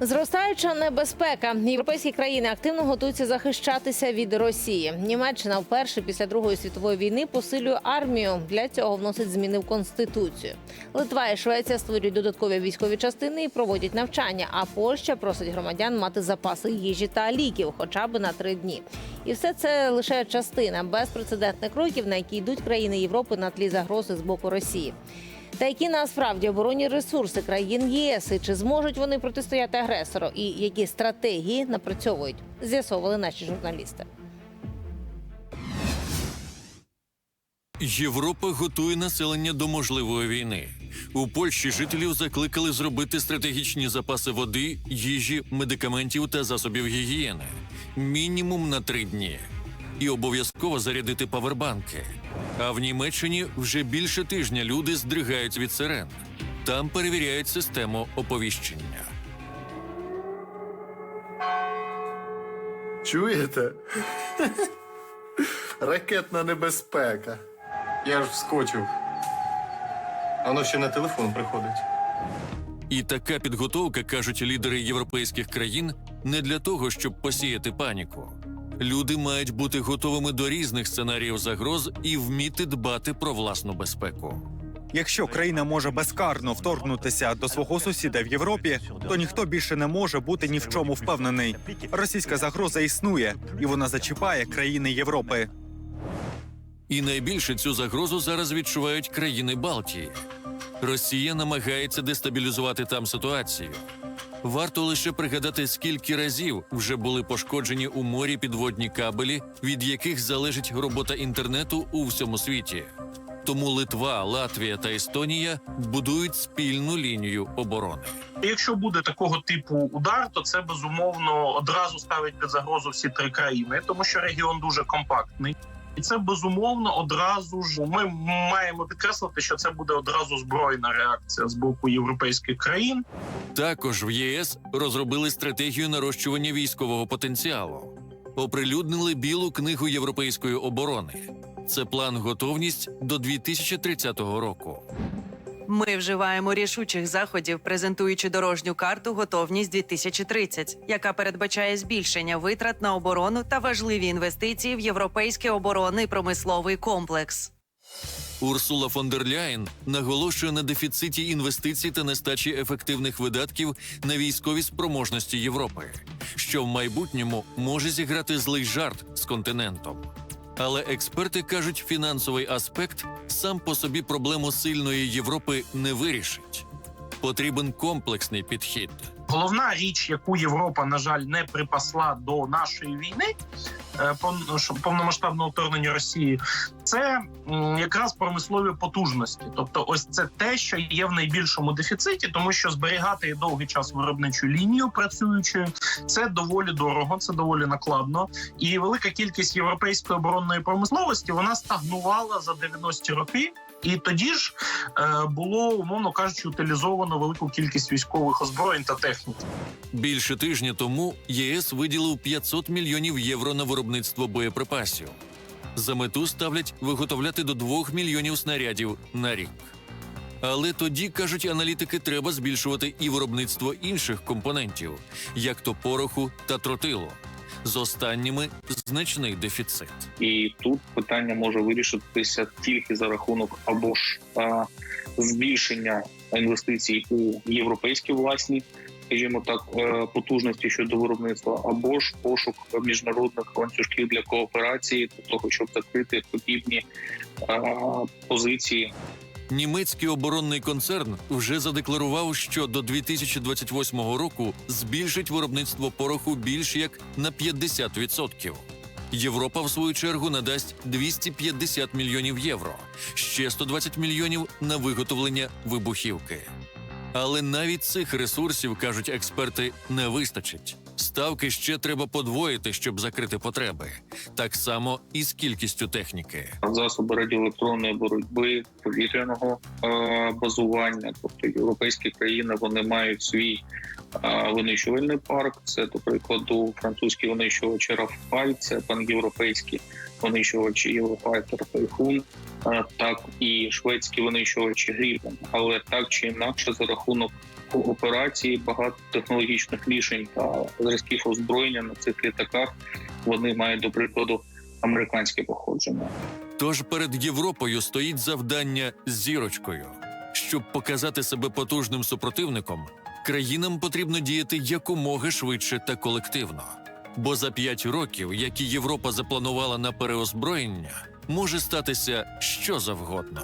Зростаюча небезпека. Європейські країни активно готуються захищатися від Росії. Німеччина вперше після Другої світової війни посилює армію. Для цього вносить зміни в конституцію. Литва і Швеція створюють додаткові військові частини і проводять навчання. А Польща просить громадян мати запаси їжі та ліків, хоча б на три дні. І все це лише частина безпрецедентних кроків, на які йдуть країни Європи на тлі загрози з боку Росії. Та які насправді оборонні ресурси країн ЄС і чи зможуть вони протистояти агресору, і які стратегії напрацьовують, з'ясовували наші журналісти. Європа готує населення до можливої війни. У Польщі жителів закликали зробити стратегічні запаси води, їжі, медикаментів та засобів гігієни мінімум на три дні. І обов'язково зарядити павербанки. А в Німеччині вже більше тижня люди здригають від сирен. Там перевіряють систему оповіщення. Чуєте? Ракетна небезпека. Я ж вскочив. Воно ще на телефон приходить. І така підготовка, кажуть лідери європейських країн, не для того, щоб посіяти паніку. Люди мають бути готовими до різних сценаріїв загроз і вміти дбати про власну безпеку. Якщо країна може безкарно вторгнутися до свого сусіда в Європі, то ніхто більше не може бути ні в чому впевнений. Російська загроза існує, і вона зачіпає країни Європи. І найбільше цю загрозу зараз відчувають країни Балтії. Росія намагається дестабілізувати там ситуацію. Варто лише пригадати, скільки разів вже були пошкоджені у морі підводні кабелі, від яких залежить робота інтернету у всьому світі. Тому Литва, Латвія та Естонія будують спільну лінію оборони. Якщо буде такого типу удар, то це безумовно одразу ставить під загрозу всі три країни, тому що регіон дуже компактний. І це безумовно одразу ж ми маємо підкреслити, що це буде одразу збройна реакція з боку європейських країн. Також в ЄС розробили стратегію нарощування військового потенціалу, оприлюднили білу книгу європейської оборони. Це план готовність до 2030 року. Ми вживаємо рішучих заходів, презентуючи дорожню карту Готовність 2030, яка передбачає збільшення витрат на оборону та важливі інвестиції в європейський оборонний промисловий комплекс. Урсула фон дер Ляєн наголошує на дефіциті інвестицій та нестачі ефективних видатків на військові спроможності Європи, що в майбутньому може зіграти злий жарт з континентом. Але експерти кажуть, фінансовий аспект сам по собі проблему сильної Європи не вирішить. Потрібен комплексний підхід. Головна річ, яку Європа, на жаль, не припасла до нашої війни е, повномасштабного вторгнення Росії, це якраз промислові потужності. Тобто, ось це те, що є в найбільшому дефіциті, тому що зберігати довгий час виробничу лінію працюючою, це доволі дорого, це доволі накладно. І велика кількість європейської оборонної промисловості вона стагнувала за 90-ті роки. І тоді ж е, було умовно кажучи, утилізовано велику кількість військових озброєнь та техніки. Більше тижня тому ЄС виділив 500 мільйонів євро на виробництво боєприпасів. За мету ставлять виготовляти до 2 мільйонів снарядів на рік. Але тоді, кажуть аналітики, треба збільшувати і виробництво інших компонентів, як то пороху та тротилу. З останніми значний дефіцит. і тут питання може вирішитися тільки за рахунок або ж а, збільшення інвестицій у європейські власні, скажімо так, е, потужності щодо виробництва, або ж пошук міжнародних ланцюжків для кооперації того, щоб закрити подібні а, позиції Німецький оборонний концерн вже задекларував, що до 2028 року збільшить виробництво пороху більш як на 50%. Європа, в свою чергу, надасть 250 мільйонів євро, ще 120 мільйонів на виготовлення вибухівки. Але навіть цих ресурсів, кажуть експерти, не вистачить. Ставки ще треба подвоїти, щоб закрити потреби. Так само і з кількістю техніки. засоби радіоелектронної боротьби, повітряного е, базування. Тобто європейські країни вони мають свій е, винищувальний парк. Це, до прикладу, французькі винищувачі Рафаль, це панєвропейські винищувачі Єврофайтер Тайфун. Так і шведські винищувачі Гріпен. Але так чи інакше, за рахунок операції, багатотехнологічних рішень та зразків озброєння на цих літаках вони мають до прикладу американське походження. Тож перед Європою стоїть завдання з зірочкою. Щоб показати себе потужним супротивником, країнам потрібно діяти якомога швидше та колективно. Бо за п'ять років, які Європа запланувала на переозброєння, може статися що завгодно.